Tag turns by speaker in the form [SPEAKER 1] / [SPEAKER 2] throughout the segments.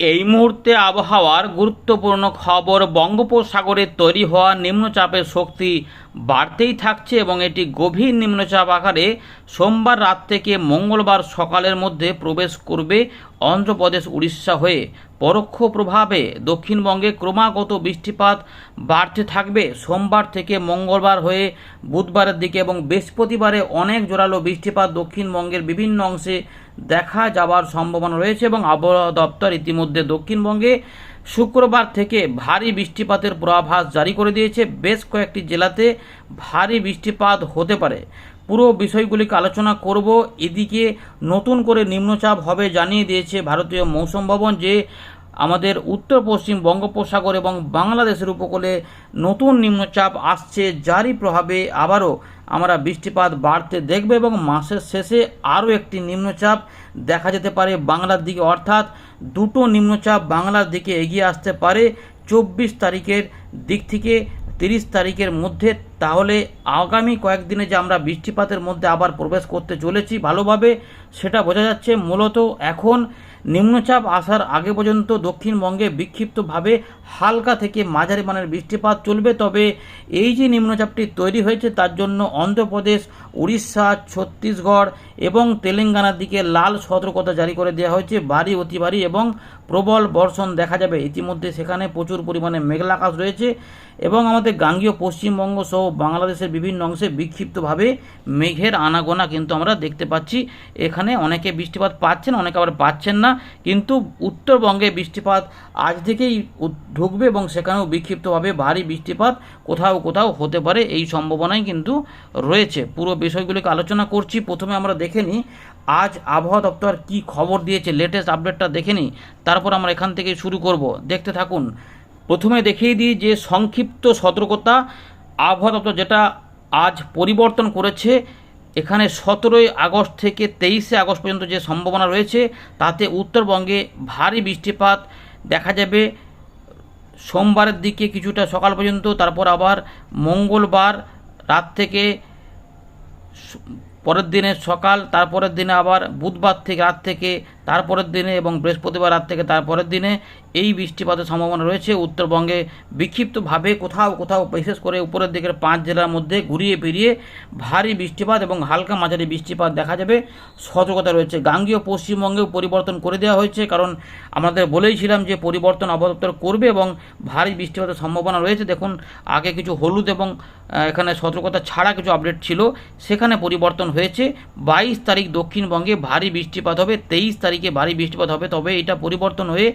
[SPEAKER 1] এই মুহূর্তে আবহাওয়ার গুরুত্বপূর্ণ খবর বঙ্গোপসাগরে তৈরি হওয়া নিম্নচাপের শক্তি বাড়তেই থাকছে এবং এটি গভীর নিম্নচাপ আকারে সোমবার রাত থেকে মঙ্গলবার সকালের মধ্যে প্রবেশ করবে অন্ধ্রপ্রদেশ, উড়িষ্যা হয়ে। পরোক্ষ প্রভাবে দক্ষিণবঙ্গে ক্রমাগত বৃষ্টিপাত বাড়তে থাকবে। সোমবার থেকে মঙ্গলবার হয়ে বুধবারের দিকে এবং বৃহস্পতিবারে অনেক জোরালো বৃষ্টিপাত দক্ষিণবঙ্গের বিভিন্ন অংশে দেখা যাওয়ার সম্ভাবনা রয়েছে এবং আবহাওয়া দপ্তর ইতিমধ্যে দক্ষিণবঙ্গে শুক্রবার থেকে ভারী বৃষ্টিপাতের পূর্বাভাস জারি করে দিয়েছে। বেশ কয়েকটি জেলাতে ভারী বৃষ্টিপাত হতে পারে। পুরো বিষয়গুলিকে আলোচনা করব। এদিকে নতুন করে নিম্নচাপ হবে জানিয়ে দিয়েছে ভারতীয় মৌসুম ভবন যে আমাদের উত্তর, পশ্চিম বঙ্গোপসাগর এবং বাংলাদেশের উপকূলে নতুন নিম্নচাপ আসছে। যারই প্রভাবে আবারও আমরা বৃষ্টিপাত বাড়তে দেখবে এবং মাসের শেষে আরও একটি নিম্নচাপ দেখা যেতে পারে বাংলার দিকে। অর্থাৎ দুটো নিম্নচাপ বাংলার দিকে এগিয়ে আসতে পারে চব্বিশ তারিখের দিক থেকে তিরিশ তারিখের মধ্যে। তাহলে আগামী কয়েকদিনে যে আমরা বৃষ্টিপাতের মধ্যে আবার প্রবেশ করতে চলেছি ভালোভাবে, সেটা বোঝা যাচ্ছে মূলত এখন নিম্নচাপ আসার আগে পর্যন্ত দক্ষিণবঙ্গে বিক্ষিপ্তভাবে হালকা থেকে মাঝারি মানের বৃষ্টিপাত চলবে। তবে এই যে নিম্নচাপটি তৈরি হয়েছে, তার জন্য অন্ধ্রপ্রদেশ, উড়িষ্যা, ছত্তিশগড় এবং তেলেঙ্গানার দিকে লাল সতর্কতা জারি করে দেওয়া হয়েছে। ভারী, অতি ভারী এবং প্রবল বর্ষণ দেখা যাবে। ইতিমধ্যে সেখানে প্রচুর পরিমাণে মেঘলা আকাশ রয়েছে এবং আমাদের গাঙ্গীয় পশ্চিমবঙ্গ সহ বাংলাদেশের বিভিন্ন অংশে বিক্ষিপ্তভাবে মেঘের আনাগোনা কিন্তু আমরা দেখতে পাচ্ছি। এখানে অনেকে বৃষ্টিপাত পাচ্ছেন, অনেকে আবার পাচ্ছেন না। কিন্তু উত্তরবঙ্গে বৃষ্টিপাত আজ থেকেই ঢুকবে এবং সেখানেও বিক্ষিপ্তভাবে ভারী বৃষ্টিপাত কোথাও কোথাও হতে পারে এই সম্ভাবনাই কিন্তু রয়েছে। পুরো বিষয়গুলিকে আলোচনা করছি। প্রথমে আমরা দেখে নিই আজ আবহাওয়া দপ্তর কি খবর দিয়েছে লেটেস্ট আপডেটটা দেখে নিই তারপর আমরা এখান থেকে শুরু করব। দেখতে থাকুন। প্রথমে দেখিয়ে দিই যে সংক্ষিপ্ত সতর্কতা। আবহাওয়া দপ্তর যেটা আজ পরিবর্তন করেছে, এখানে সতেরোই আগস্ট থেকে তেইশে আগস্ট পর্যন্ত যে সম্ভাবনা রয়েছে, তাতে উত্তরবঙ্গে ভারী বৃষ্টিপাত দেখা যাবে। সোমবারের দিকে কিছুটা সকাল পর্যন্ত, তারপর আবার মঙ্গলবার রাত থেকে পরের দিনে সকাল তারপরের দিনে আবার বুধবার থেকে রাত থেকে তারপরের দিনে এবং বৃহস্পতিবার রাত থেকে তারপরের দিনে এই বৃষ্টিপাতের সম্ভাবনা রয়েছে। উত্তরবঙ্গে বিক্ষিপ্তভাবে কোথাও কোথাও, বিশেষ করে উপরের দিকের পাঁচ জেলার মধ্যে ঘুরিয়ে ফিরিয়ে ভারী বৃষ্টিপাত এবং হালকা মাঝারি বৃষ্টিপাত দেখা যাবে। সতর্কতা রয়েছে। গাঙ্গীয় পশ্চিমবঙ্গেও পরিবর্তন করে দেওয়া হয়েছে, কারণ আমাদের বলেইছিলাম যে পরিবর্তন আবহাওয়া দপ্তর করবে এবং ভারী বৃষ্টিপাতের সম্ভাবনা রয়েছে। দেখুন, আগে কিছু হলুদ এবং এখানে সতর্কতা ছাড়া কিছু আপডেট ছিল। সেখানে পরিবর্তন হয়েছে। বাইশ তারিখ দক্ষিণবঙ্গে ভারী বৃষ্টিপাত হবে। তেইশ তারিখে ভারী বৃষ্টিপাত হবে, তবে এটা পরিবর্তন হয়ে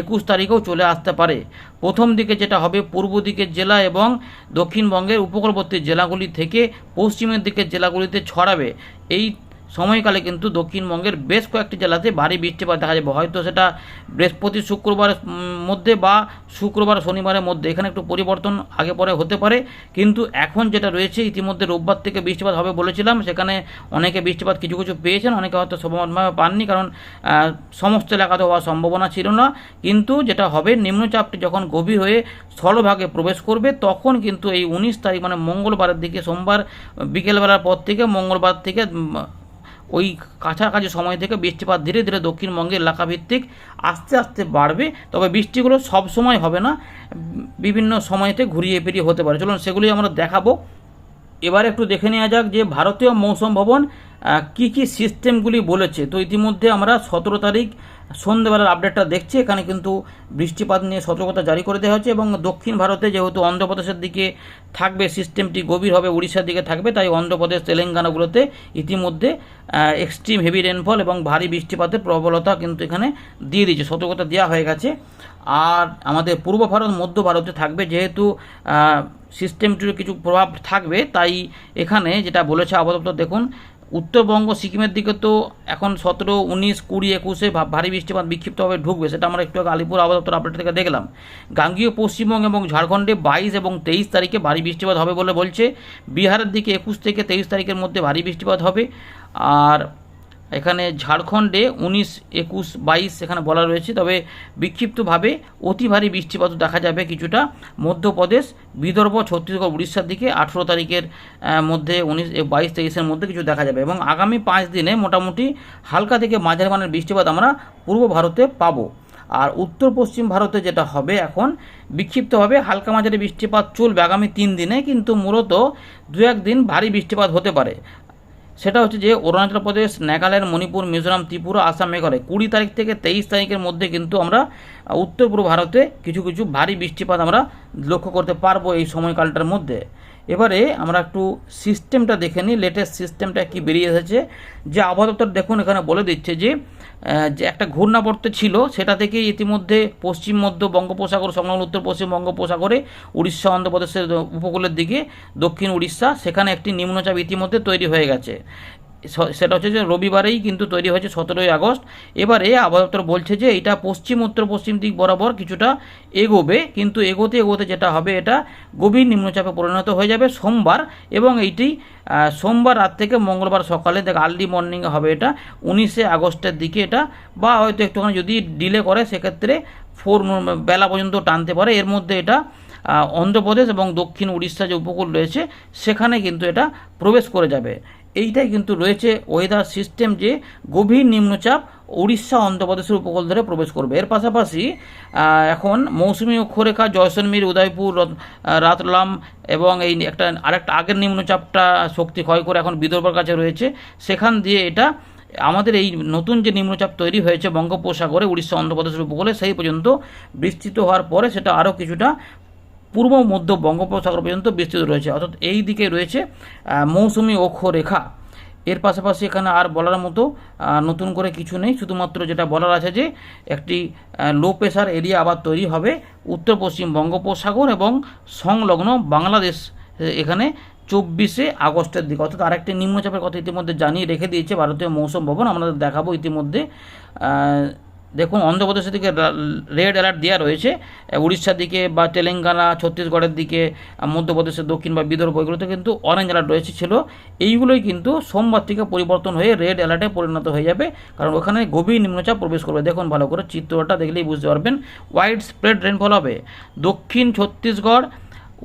[SPEAKER 1] একুশ তারিখেও চলে আসতে পারে। প্রথম দিকে যেটা হবে, পূর্ব দিকের জেলা এবং দক্ষিণবঙ্গের উপকূলবর্তী জেলাগুলি থেকে পশ্চিমের দিকের জেলাগুলিতে ছড়াবে। এই সময়কালে কিন্তু দক্ষিণবঙ্গের বেশ কয়েকটি জেলাতে ভারী বৃষ্টিপাত দেখা যাবে। হয়তো সেটা বৃহস্পতি শুক্রবারের মধ্যে বা শুক্রবার শনিবারের মধ্যে। এখানে একটু পরিবর্তন আগে পরে হতে পারে। কিন্তু এখন যেটা রয়েছে, ইতিমধ্যে রোববার থেকে বৃষ্টিপাত হবে বলেছিলাম। সেখানে অনেকে বৃষ্টিপাত কিছু কিছু পেয়েছেন, অনেকে হয়তো সমানভাবে পাননি কারণ সমস্ত এলাকাতে হওয়ার সম্ভাবনা ছিল না। কিন্তু যেটা হবে, নিম্নচাপটি যখন গভীর হয়ে স্থলভাগে প্রবেশ করবে, তখন কিন্তু এই উনিশ তারিখ মানে মঙ্গলবারের দিকে, সোমবার বিকেলবেলার পর থেকে মঙ্গলবার থেকে ওই কাছাকাছি সময় থেকে বৃষ্টিপাত ধীরে ধীরে দক্ষিণবঙ্গে এলাকাভিত্তিক আস্তে আস্তে বাড়বে। তবে বৃষ্টিগুলো সব সময় হবে না, বিভিন্ন সময়তে ঘুরিয়ে ফিরিয়ে হতে পারে। চলুন সেগুলি আমরা দেখাবো। এবার একটু দেখে নেওয়া যাক যে ভারতীয় মৌসুম ভবন কি কি সিস্টেমগুলি বলেছে। তো ইতিমধ্যে আমরা সতেরো তারিখ সন্ধ্যেবেলার আপডেটটা দেখছি। এখানে কিন্তু বৃষ্টিপাত নিয়ে সতর্কতা জারি করে দেওয়া হয়েছে এবং দক্ষিণ ভারতে যেহেতু অন্ধ্রপ্রদেশের দিকে থাকবে সিস্টেমটি গভীর হবে, উড়িষ্যার দিকে থাকবে, তাই অন্ধ্রপ্রদেশ তেলেঙ্গানাগুলোতে ইতিমধ্যে এক্সট্রিম হেভি রেনফল এবং ভারী বৃষ্টিপাতের প্রবলতা কিন্তু এখানে দিয়ে দিয়েছে, সতর্কতা দেওয়া হয়ে গেছে। আর আমাদের পূর্ব ভারত, মধ্য ভারতে থাকবে, যেহেতু সিস্টেমটির কিছু প্রভাব থাকবে, তাই এখানে যেটা বলেছে আবহাওয়া দেখুন উত্তরবঙ্গ, সিকিমের দিকে তো এখন সতেরো, উনিশ, কুড়ি, একুশে ভারী বৃষ্টিপাত বিক্ষিপ্তভাবে ঢুকবে, সেটা আমরা একটু আগে আলিপুর আবহাওয়া আপডেট থেকে দেখলাম। গাঙ্গীয়, পশ্চিমবঙ্গ এবং ঝাড়খণ্ডে বাইশ এবং তেইশ তারিখে ভারী বৃষ্টিপাত হবে বলে বলছে। বিহারের দিকে একুশ থেকে তেইশ তারিখের মধ্যে ভারী বৃষ্টিপাত হবে। আর এখানে ঝাড়খণ্ডে উনিশ, একুশ, বাইশ এখানে বলা রয়েছে। তবে বিক্ষিপ্তভাবে অতি ভারী বৃষ্টিপাত দেখা যাবে কিছুটা মধ্যপ্রদেশ, বিদর্ভ, ছত্তিশগড়, উড়িষ্যার দিকে। আঠেরো তারিখের মধ্যে উনিশ বাইশ তেইশের মধ্যে কিছু দেখা যাবে এবং আগামী পাঁচ দিনে মোটামুটি হালকা থেকে মাঝারি মানের বৃষ্টিপাত আমরা পূর্ব ভারতে পাবো। আর উত্তর পশ্চিম ভারতে যেটা হবে এখন, বিক্ষিপ্তভাবে হালকা মাঝারি বৃষ্টিপাত চলবে আগামী তিন দিনে, কিন্তু মূলত দু একদিন ভারী বৃষ্টিপাত হতে পারে। সেটা হচ্ছে যে অরুণাচল প্রদেশ, নাগাল্যান্ড, মণিপুর, মিজোরাম, ত্রিপুরা, আসাম মেঘালয় কুড়ি তারিখ থেকে তেইশ তারিখের মধ্যে কিন্তু আমরা উত্তর পূর্ব ভারতে কিছু কিছু ভারী বৃষ্টিপাত আমরা লক্ষ্য করতে পারব এই সময়কালটার মধ্যে। এবারে আমরা একটু সিস্টেমটা দেখে নিই লেটেস্ট সিস্টেমটা কি বেরিয়ে এসেছে। যে আবহাওয়া দপ্তর দেখুন, এখানে বলে দিচ্ছে যে যে একটা ঘূর্ণাবর্ত ছিল, সেটা থেকে ইতিমধ্যে পশ্চিম, মধ্য বঙ্গোপসাগর, সংলগ্ন উত্তর, পশ্চিম বঙ্গোপসাগরে, উড়িষ্যা, অন্ধ্রপ্রদেশের উপকূলের দিকে, দক্ষিণ উড়িষ্যা, সেখানে একটি নিম্নচাপ ইতিমধ্যে তৈরি হয়ে গেছে। সেটা হচ্ছে যে রবিবারেই কিন্তু তৈরি হয়েছে সতেরোই আগস্ট। এবারে আবহাওয়া বলছে যে এটা পশ্চিম, উত্তর, পশ্চিম দিক বরাবর কিছুটা এগোবে, কিন্তু এগোতে এগোতে যেটা হবে এটা গভীর নিম্নচাপে পরিণত হয়ে যাবে সোমবার এবং এইটি সোমবার রাত থেকে মঙ্গলবার সকালে, দেখ, আর্লি মর্নিংয়ে হবে এটা, উনিশে আগস্টের দিকে এটা, বা হয়তো একটুখানি যদি ডিলে করে সেক্ষেত্রে ফোর বেলা পর্যন্ত টানতে পারে। এর মধ্যে এটা অন্ধ্রপ্রদেশ এবং দক্ষিণ উড়িষ্যা যে উপকূল রয়েছে, সেখানে কিন্তু এটা প্রবেশ করে যাবে। এইটাই কিন্তু রয়েছে ওয়েদার সিস্টেম যে গভীর নিম্নচাপ উড়িষ্যা অন্ধ্রপ্রদেশের উপকূল ধরে প্রবেশ করবে। এর পাশাপাশি এখন মৌসুমী অক্ষরেখা জয়সলমীর, উদয়পুর, রত- রাতলাম এবং এই একটা, আরেকটা আগের নিম্নচাপটা শক্তি ক্ষয় করে এখন বিদর্ভের কাছে রয়েছে। সেখান দিয়ে এটা আমাদের এই নতুন যে নিম্নচাপ তৈরি হয়েছে বঙ্গোপসাগরে উড়িষ্যা, অন্ধ্রপ্রদেশের উপকূলে, সেই পর্যন্ত বিস্তৃত হওয়ার পরে সেটা আরও কিছুটা পূর্ব, মধ্য বঙ্গোপসাগর পর্যন্ত বিস্তৃত রয়েছে। অর্থাৎ এই দিকে রয়েছে মৌসুমি অক্ষরেখা এর পাশাপাশি এখানে আর বলার মতো নতুন করে কিছু নেই। শুধুমাত্র যেটা বলার আছে যে, একটি লো প্রেশার এরিয়া আবার তৈরি হবে উত্তর, পশ্চিম বঙ্গোপসাগর এবং সংলগ্ন বাংলাদেশ এখানে চব্বিশে আগস্টের দিকে। অর্থাৎ আরেকটি নিম্নচাপের কথা ইতিমধ্যে জানিয়ে রেখে দিয়েছে ভারতীয় মৌসুম ভবন। আমরা দেখাবো ইতিমধ্যে দেখুন, অন্ধ্রপ্রদেশের দিকে রেড অ্যালার্ট দেওয়া রয়েছে। উড়িষ্যার দিকে বা তেলেঙ্গানা, ছত্তিশগড়ের দিকে মধ্যপ্রদেশের দক্ষিণ বা বিদর্ভ, এগুলোতে কিন্তু অরেঞ্জ অ্যালার্ট রয়েছে ছিল। এইগুলোই কিন্তু সোমবার থেকে পরিবর্তন হয়ে রেড অ্যালার্টে পরিণত হয়ে যাবে, কারণ ওখানে গভীর নিম্নচাপ প্রবেশ করবে। দেখুন, ভালো করে চিত্রটা দেখলেই বুঝতে পারবেন। ওয়াইড স্প্রেড রেনফল হবে। দক্ষিণ ছত্তিশগড়,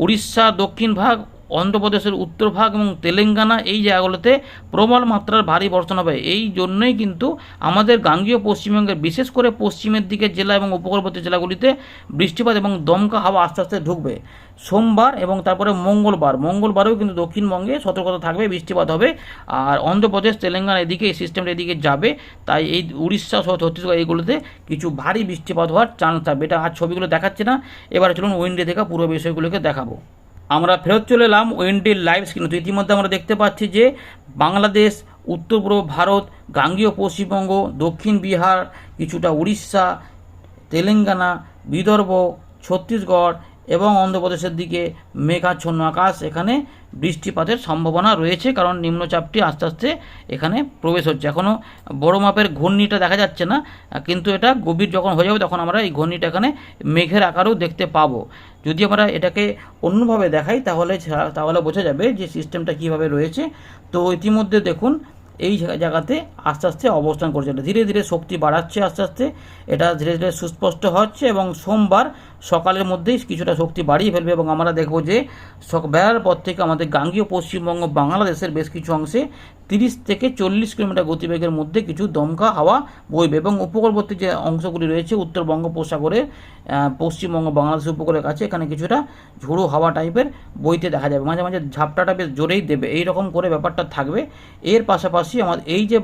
[SPEAKER 1] উড়িষ্যা দক্ষিণ ভাগ অন্ধ্রপ্রদেশের উত্তর ভাগ এবং তেলেঙ্গানা এই জায়গাগুলোতে প্রবল মাত্রার ভারী বর্ষণ হবে। এই জন্যই কিন্তু আমাদের গাঙ্গীয় পশ্চিমবঙ্গের, বিশেষ করে পশ্চিমের দিকের জেলা এবং উপকূলবর্তী জেলাগুলিতে বৃষ্টিপাত এবং দমকা হাওয়া আস্তে আস্তে ঢুকবে। সোমবার এবং তারপরে মঙ্গলবার, মঙ্গলবারেও কিন্তু দক্ষিণবঙ্গে সতর্কতা থাকবে, বৃষ্টিপাত হবে। আর অন্ধ্রপ্রদেশ, তেলেঙ্গানা এদিকে, এই সিস্টেমটা এদিকে যাবে। তাই এই উড়িষ্যা সহ ছত্তিশগড় এইগুলোতে কিছু ভারী বৃষ্টিপাত হওয়ার চান্স থাকবে। এটা আর ছবিগুলো দেখাচ্ছে না। এবারে চলুন উইন্ডে থেকে পুরো বিষয়গুলোকে দেখাবো। আমরা ফেরত চলে এলাম উইন্ডির লাইভ স্ক্রিন তো ইতিমধ্যে আমরা দেখতে পাচ্ছি যে বাংলাদেশ, উত্তর পূর্ব ভারত, গাঙ্গীয় পশ্চিমবঙ্গ, দক্ষিণ বিহার, কিছুটা উড়িষ্যা, তেলেঙ্গানা, বিদর্ভ, ছত্তিশগড় এবং অন্ধ্রপ্রদেশের দিকে মেঘাচ্ছন্ন আকাশ, এখানে বৃষ্টিপাতের সম্ভাবনা রয়েছে কারণ নিম্নচাপটি আস্তে আস্তে এখানে প্রবেশ হচ্ছে। এখনও বড় মাপের ঘূর্ণিটা দেখা যাচ্ছে না, কিন্তু এটা গভীর যখন হয়ে যাবে তখন আমরা এই ঘূর্ণিটা এখানে মেঘের আকারেও দেখতে পাবো। যদি আমরা এটাকে অন্যভাবে দেখাই তাহলে তাহলে বোঝা যাবে যে সিস্টেমটা কীভাবে রয়েছে। তো ইতিমধ্যে দেখুন, এই জায়গাতে আস্তে আস্তে অবস্থান করছে। ধীরে ধীরে শক্তি বাড়াচ্ছে আস্তে আস্তে। এটা ধীরে ধীরে সুস্পষ্ট হচ্ছে এবং সোমবার সকালের মধ্যেই কিছুটা শক্তি বাড়িয়ে ফেলবে এবং আমরা দেখব যে বেড়ার পর থেকে আমাদের গাঙ্গীয় পশ্চিমবঙ্গ, বাংলাদেশের বেশ কিছু অংশে তিরিশ থেকে চল্লিশ কিলোমিটার গতিবেগের মধ্যে কিছু দমকা হাওয়া বইবে এবং উপকূলবর্তী যে অংশগুলি রয়েছে, উত্তর বঙ্গোপসাগরের পশ্চিমবঙ্গ বাংলাদেশ উপকূলের কাছে এখানে কিছুটা ঝোড়ো হাওয়া টাইপের বইতে দেখা যাবে। মাঝে মাঝে ঝাপটাটা বেশ জোরেই দেবে। এই রকম করে ব্যাপারটা থাকবে। এর পাশাপাশি আমাদের এই যে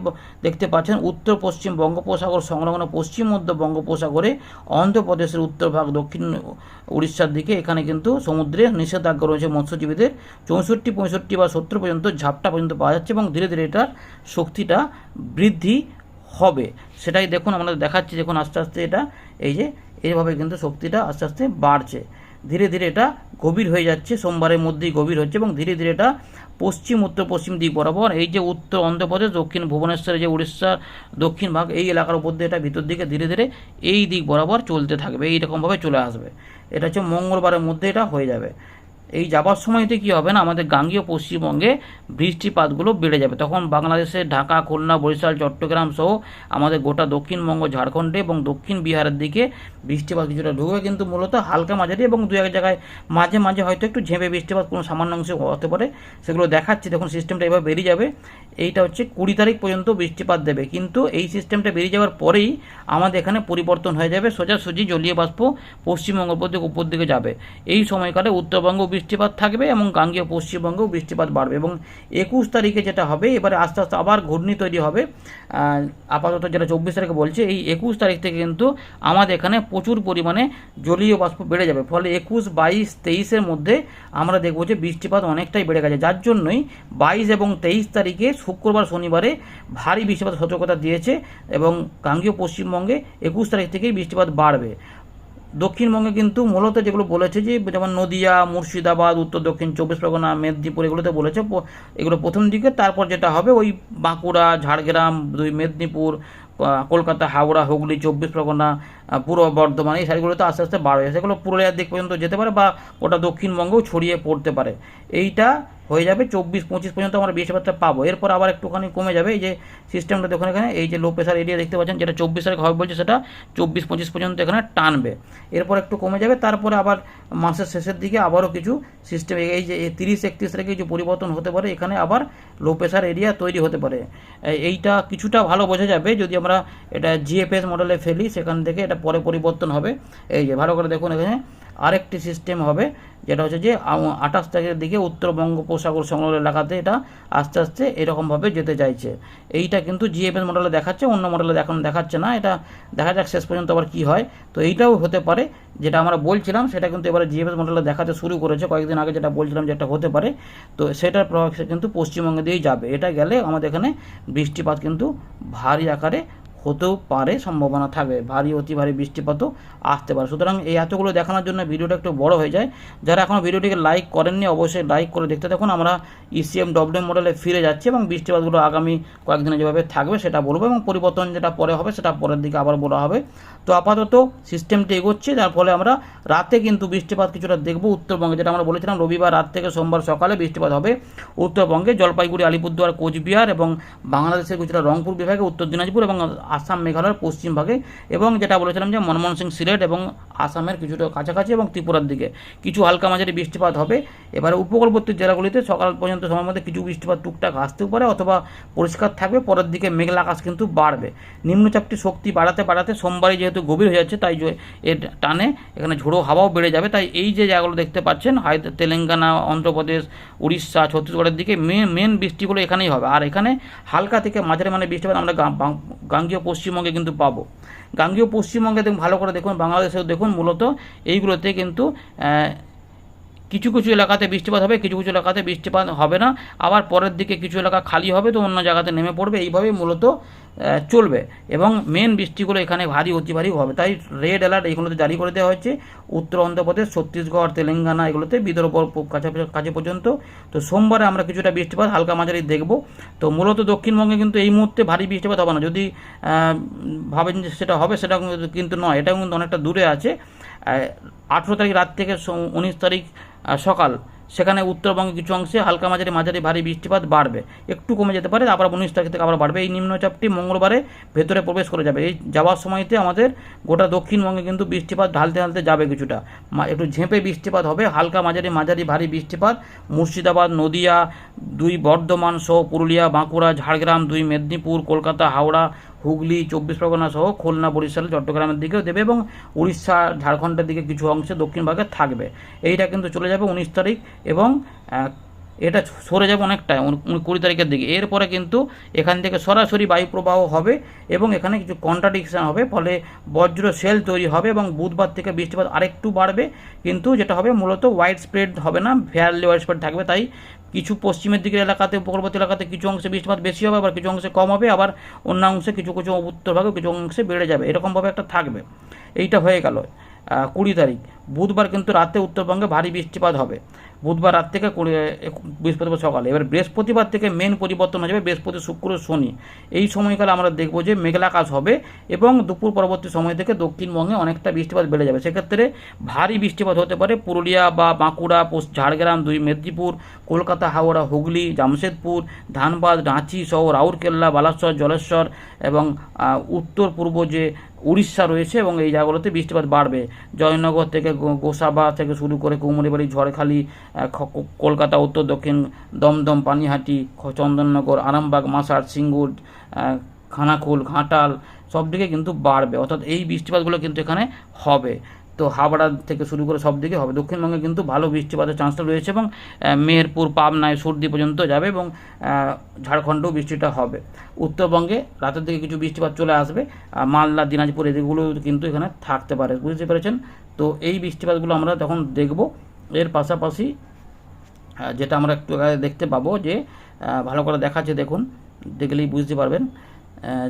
[SPEAKER 1] দেখতে পাচ্ছেন, উত্তর পশ্চিম বঙ্গোপসাগর সংলগ্ন পশ্চিম মধ্য বঙ্গোপসাগরে অন্ধ্রপ্রদেশের উত্তর ভাগ, দক্ষিণ উড়িষ্যার দিকে। এখানে কিন্তু সমুদ্রে নিষেধাজ্ঞা রয়েছে মৎস্যজীবীদের। চৌষট্টি, পঁয়ষট্টি বা সত্তর পর্যন্ত ঝাপটা পর্যন্ত পাওয়া যাচ্ছে এবং ধীরে ধীরে এটার শক্তিটা বৃদ্ধি হবে। সেটাই দেখুন আমরা দেখাচ্ছি, দেখুন আস্তে আস্তে এটা, এই যে, এইভাবে কিন্তু শক্তিটা আস্তে আস্তে বাড়ছে। ধীরে ধীরে এটা গভীর হয়ে যাচ্ছে, সোমবারের মধ্যেই গভীর হচ্ছে এবং ধীরে ধীরে এটা পশ্চিম, উত্তর, পশ্চিম দিক বরাবর, এই যে উত্তর অন্ধ্রপ্রদেশ, দক্ষিণ ভুবনেশ্বরের যে উড়িষ্যার দক্ষিণ ভাগ, এই এলাকার উপর দিয়ে এটা ভিতর দিকে ধীরে ধীরে এই দিক বরাবর চলতে থাকবে, এইরকমভাবে চলে আসবে। এটা হচ্ছে মঙ্গলবারের মধ্যে এটা হয়ে যাবে। এই যাবার সময়তে কি হবে না, আমাদের গাঙ্গীয় পশ্চিমবঙ্গে বৃষ্টিপাতগুলো বেড়ে যাবে। তখন বাংলাদেশে ঢাকা, খুলনা, বরিশাল, চট্টগ্রাম সহ আমাদের গোটা দক্ষিণবঙ্গ, ঝাড়খণ্ডে এবং দক্ষিণ বিহারের দিকে বৃষ্টিপাত কিছুটা ঢুকবে। কিন্তু মূলত হালকা মাঝারি এবং দু এক জায়গায় মাঝে মাঝে হয়তো একটু ঝেঁপে বৃষ্টিপাত কোনো সামান্য অংশে হতে পারে, সেগুলো দেখাচ্ছি। দেখুন সিস্টেমটা এবার বেরিয়ে যাবে। এইটা হচ্ছে কুড়ি তারিখ পর্যন্ত বৃষ্টিপাত দেবে। কিন্তু এই সিস্টেমটা বেরিয়ে যাওয়ার পরেই আমাদের এখানে পরিবর্তন হয়ে যাবে। সোজাসুজি জলীয় বাষ্প পশ্চিমবঙ্গ উপর দিকে যাবে। এই সময়কালে উত্তরবঙ্গেও বৃষ্টিপাত থাকবে এবং গাঙ্গীয় পশ্চিমবঙ্গেও বৃষ্টিপাত বাড়বে এবং একুশ তারিখে যেটা হবে, এবারে আস্তে আস্তে আবার ঘূর্ণি তৈরি হবে। আপাতত যেটা চব্বিশ তারিখে বলছে, এই একুশ তারিখ থেকে কিন্তু আমাদের এখানে প্রচুর পরিমাণে জলীয় বাষ্প বেড়ে যাবে। ফলে একুশ, বাইশ, তেইশের মধ্যে আমরা দেখব যে বৃষ্টিপাত অনেকটাই বেড়ে গেছে। যার জন্যই বাইশ এবং তেইশ তারিখে শুক্রবার, শনিবারে ভারী বৃষ্টিপাত সতর্কতা দিয়েছে এবং গাঙ্গীয় পশ্চিমবঙ্গে একুশ তারিখ থেকেই বৃষ্টিপাত বাড়বে। দক্ষিণবঙ্গে কিন্তু মূলত যেগুলো বলেছে যে, যেমন নদিয়া, মুর্শিদাবাদ, উত্তর, দক্ষিণ, চব্বিশ পরগনা, মেদিনীপুর এগুলোতে বলেছে এগুলো প্রথম দিকে। তারপর যেটা হবে, ওই বাঁকুড়া, ঝাড়গ্রাম, দুই মেদিনীপুর কলকাতা, হাওড়া, হুগলি, চব্বিশ পরগনা পূর্ব বর্ধমান, এই সাইডগুলোতে আস্তে আস্তে বাড়বে। সেগুলো পুরুলিয়ার দিক পর্যন্ত যেতে পারে বা ওটা দক্ষিণবঙ্গেও ছড়িয়ে পড়তে পারে। এইটা হয়ে যাবে চব্বিশ, পঁচিশ পর্যন্ত আমরা বৃষ্টিপাতটা পাবো। এরপর আবার একটুখানি কমে যাবে। এই যে সিস্টেমটা দেখুন এখানে, এই যে লো প্রেশার এরিয়া দেখতে পাচ্ছেন, যেটা চব্বিশ তারিখ হবে বলছে, সেটা চব্বিশ, পঁচিশ পর্যন্ত এখানে টানবে। এরপর একটু কমে যাবে, তারপরে আবার মাসের শেষের দিকে আবারও কিছু সিস্টেম এই যে তিরিশ, একত্রিশ তারিখে কিছু পরিবর্তন হতে পারে, এখানে আবার লো প্রেশার এরিয়া তৈরি হতে পারে। এইটা কিছুটা ভালো বোঝা যাবে, যদি আমরা এটা জিএফএস মডেলে ফেলি, সেখান থেকে এটা পরে পরিবর্তন হবে। এই যে ভালো করে দেখুন এখানে আরেকটি সিস্টেম হবে, যেটা হচ্ছে যে আঠাশ তারিখের দিকে উত্তর বঙ্গোপসাগর সংলগ্ন এলাকাতে এটা আস্তে আস্তে এরকমভাবে যেতে চাইছে। এইটা কিন্তু জিএফএস মডেলে দেখাচ্ছে, অন্য মডেলে এখন দেখাচ্ছে না। এটা দেখা যাক শেষ পর্যন্ত আবার কি হয়। তো এইটাও হতে পারে, যেটা আমরা বলছিলাম, সেটা কিন্তু এবারে জিএফএস মডেলে দেখাতে শুরু করেছে। কয়েকদিন আগে যেটা বলছিলাম যেটা হতে পারে। তো সেটার প্রভাব কিন্তু পশ্চিমবঙ্গে দিয়েই যাবে। এটা গেলে আমাদের এখানে বৃষ্টিপাত কিন্তু ভারী আকারে হতেও পারে, সম্ভাবনা থাকবে। ভারী, অতি ভারী বৃষ্টিপাতও আসতে পারে। সুতরাং এই এতগুলো দেখানোর জন্য ভিডিওটা একটু বড় হয়ে যায়। যারা এখনও ভিডিওটিকে লাইক করেননি, অবশ্যই লাইক করে দেখতে থাকুন। আমরা ইসিএম ডব্লিউএম মডেলে ফিরে যাচ্ছি এবং বৃষ্টিপাতগুলো আগামী কয়েকদিনে যেভাবে থাকবে সেটা বলব এবং পরিবর্তন যেটা পরে হবে সেটা পরের দিকে আবার বলা হবে। তো আপাতত সিস্টেমটি এগোচ্ছে, যার ফলে আমরা রাতে কিন্তু বৃষ্টিপাত কিছুটা দেখব উত্তরবঙ্গে। যেটা আমরা বলেছিলাম, রবিবার রাত থেকে সোমবার সকালে বৃষ্টিপাত হবে উত্তরবঙ্গে। জলপাইগুড়ি, আলিপুরদুয়ার, কোচবিহার এবং বাংলাদেশের কিছুটা রংপুর বিভাগে, উত্তর দিনাজপুর এবং আসাম মেঘালয়ের পশ্চিম ভাগে এবং যেটা বলেছিলাম যে মনমোহন সিং সিলেট এবং আসামের কিছুটা কাছাকাছি এবং ত্রিপুরার দিকে। কিছু হালকা মাঝারি বৃষ্টিপাত হবে। এবারে উপকূলবর্তী জেলাগুলিতে সকাল পর্যন্ত সময়ের মধ্যে কিছু বৃষ্টিপাত টুকটাক আসতেও পারে অথবা পরিষ্কার থাকবে। পরের দিকে মেঘলা আকাশ কিন্তু বাড়বে। নিম্নচাপটি শক্তি বাড়াতে বাড়াতে সোমবারই যেহেতু গভীর হয়ে যাচ্ছে, তাই এর টানে এখানে ঝোড়ো হাওয়াও বেড়ে যাবে। তাই এই যে জায়গাগুলো দেখতে পাচ্ছেন, হয়তো তেলেঙ্গানা, অন্ধ্রপ্রদেশ, উড়িষ্যা, ছত্তিশগড়ের দিকে মেন বৃষ্টিগুলো এখানেই হবে। আর এখানে হালকা থেকে মাঝারি মানে বৃষ্টিপাত আমরা গাঙ্গীয় পশ্চিমবঙ্গে কিন্তু পাবো। গাঙ্গীয় পশ্চিমবঙ্গে দেখুন, ভালো করে দেখুন, বাংলাদেশেও দেখুন মূলত এইগুলোতে কিন্তু কিছু কিছু এলাকাতে বৃষ্টিপাত হবে, কিছু কিছু এলাকাতে বৃষ্টিপাত হবে না। আবার পরের দিকে কিছু এলাকা খালি হবে, তো অন্য জায়গাতে নেমে পড়বে। এইভাবেই মূলত চলবে। এবং মেন বৃষ্টিগুলো এখানে ভারী অতি ভারী হবে। তাই রেড অ্যালার্ট এইগুলোতে জারি করে দেওয়া হয়েছে। উত্তর অন্ধ্রপ্রদেশ, ছত্তিশগড়, তেলেঙ্গানা এগুলোতে বিদর্ভ কাছে পর্যন্ত। তো সোমবারে আমরা কিছুটা বৃষ্টিপাত হালকা মাঝারি দেখব। তো মূলত দক্ষিণবঙ্গে কিন্তু এই মুহূর্তে ভারী বৃষ্টিপাত হবে না। যদি ভাবেন যে সেটা হবে, সেটা কিন্তু নয়। এটা কিন্তু অনেকটা দূরে আছে। আঠেরো তারিখ রাত থেকে উনিশ তারিখ সকাল। সেখানে উত্তরবঙ্গে কিছু অংশে হালকা মাঝারি মাঝারি ভারী বৃষ্টিপাত বাড়বে। একটু কমে যেতে পারে আবার উনিশ তারিখ থেকে আবার বাড়বে। এই নিম্নচাপটি মঙ্গলবারে ভেতরে প্রবেশ করে যাবে। এই যাওয়ার সময়তে আমাদের গোটা দক্ষিণবঙ্গে কিন্তু বৃষ্টিপাত ঢালতে ঢালতে যাবে কিছুটা। একটু ঝেঁপে বৃষ্টিপাত হবে, হালকা মাঝারি মাঝারি ভারী বৃষ্টিপাত মুর্শিদাবাদ, নদিয়া, দুই বর্ধমান সহ পুরুলিয়া, বাঁকুড়া, ঝাড়গ্রাম, দুই মেদিনীপুর, কলকাতা, হাওড়া হুগলি, চব্বিশ পরগনা সহ খুলনা, বরিশাল, চট্টগ্রামের দিকেও দেবে এবং উড়িষ্যা, ঝাড়খণ্ডের দিকে কিছু অংশে দক্ষিণ ভাগে থাকবে। এইটা কিন্তু চলে যাবে উনিশ তারিখ এবং এটা সরে যাবে উন- কুড়ি তারিখের দিকে। এরপরে কিন্তু এখান থেকে সরাসরি বায়ুপ্রবাহ হবে এবং এখানে কিছু কন্ট্রাডিকশান হবে, ফলে বজ্র সেল তৈরি হবে এবং বুধবার থেকে বৃষ্টিপাত আরেকটু বাড়বে, কিন্তু যেটা হবে মূলত ওয়াইড স্প্রেড হবে না ফেয়ারলি হোয়াইট স্প্রেড থাকবে, তাই কিছু পশ্চিমের দিকের এলাকাতে, উপকূলবর্তী এলাকাতে কিছু অংশে বৃষ্টিপাত বেশি হবে, আবার কিছু অংশে কম হবে, আবার অন্য অংশে কিছু কিছু উত্তরভাগে কিছু অংশে বেড়ে যাবে। এরকমভাবে একটা থাকবে। এইটা হয়ে গেল কুড়ি তারিখ। বুধবার কিন্তু রাতে উত্তরবঙ্গে ভারী বৃষ্টিপাত হবে। বুধবার রাত থেকে বৃহস্পতিবার সকালে। এবার বৃহস্পতিবার থেকে মেন পরিবর্তন হয়ে যাবে বৃহস্পতি, শুক্র, শনি। এই সময়কালে আমরা দেখব যে মেঘলা আকাশ হবে এবং দুপুর পরবর্তী সময় থেকে দক্ষিণবঙ্গে অনেকটা বৃষ্টিপাত বেড়ে যাবে। সেক্ষেত্রে ভারী বৃষ্টিপাত হতে পারে পুরুলিয়া বা বাঁকুড়া ঝাড়গ্রাম দুই মেদিনীপুর, কলকাতা, হাওড়া, হুগলি, জামশেদপুর, ধানবাদ, রাঁচি সহ রাউরকেল্লা, বালাসর, জলেশ্বর এবং উত্তর পূর্ব যে উড়িষ্যা রয়েছে এবং এই জায়গাগুলোতে বৃষ্টিপাত বাড়বে। জয়নগর থেকে গোসাবা থেকে শুরু করে কুমড়িবাড়ি ঝড়খালি কলকাতা, উত্তর, দক্ষিণ, দমদম, পানিহাটি চন্দননগর, আরামবাগ, মাসার, সিঙ্গুর খানাকুল ঘাটাল সব দিকে কিন্তু বাড়বে। অর্থাৎ এই বৃষ্টিপাতগুলো কিন্তু এখানে হবে। তো হাওড়া থেকে শুরু করে সব দিকে হবে। দক্ষিণবঙ্গে কিন্তু ভালো বৃষ্টিপাতের চান্সটা রয়েছে এবং মেহেরপুর পাবনায় সর্দি পর্যন্ত যাবে এবং ঝাড়খণ্ডেও বৃষ্টিটা হবে। উত্তরবঙ্গে রাতের দিকে কিছু বৃষ্টিপাত চলে আসবে। মালদা, দিনাজপুর এদিকগুলো কিন্তু এখানে থাকতে পারে। বুঝতে পেরেছেন? তো এই বৃষ্টিপাতগুলো আমরা তখন দেখব, এর পাশাপাশি যেটা আমরা একটু দেখতে পাবো যে ভালো করে দেখাচ্ছে দেখুন, দেখলেই বুঝতে পারবেন।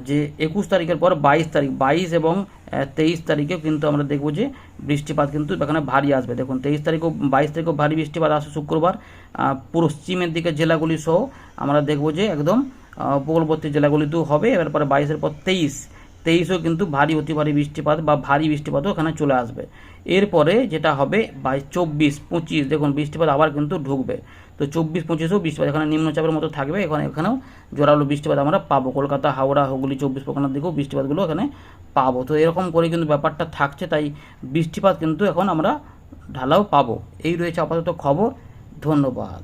[SPEAKER 1] যে একুশ তারিখের পর বাইশ তারিখ, বাইশ এবং তেইশ তারিখেও কিন্তু আমরা দেখব যে বৃষ্টিপাত কিন্তু এখানে ভারী আসবে। দেখুন, তেইশ তারিখও, বাইশ তারিখেও ভারী বৃষ্টিপাত আসবে শুক্রবার। পশ্চিমের দিকে জেলাগুলি সহ আমরা দেখব যে একদম উপকূলবর্তী জেলাগুলিতেও হবে। এবার পরে বাইশের পর তেইশ। তেইশেও কিন্তু ভারী, অতি ভারী বৃষ্টিপাত বা ভারী বৃষ্টিপাতও এখানে চলে আসবে। এরপরে যেটা হবে বাইশ, চব্বিশ, পঁচিশ, দেখুন বৃষ্টিপাত আবার কিন্তু ঢুকবে। তো চব্বিশ পঁচিশেও বৃষ্টিপাত এখানে নিম্নচাপের মতো থাকবে, এখানে এখানেও জোরালো বৃষ্টিপাত আমরা পাবো। কলকাতা, হাওড়া, হুগলি, চব্বিশ পরগনার দিকেও বৃষ্টিপাতগুলো এখানে পাবো। তো এরকম করে কিন্তু ব্যাপারটা থাকছে, তাই বৃষ্টিপাত কিন্তু এখন আমরা ঢালাও পাবো। এই রয়েছে আপাতত খবর। ধন্যবাদ।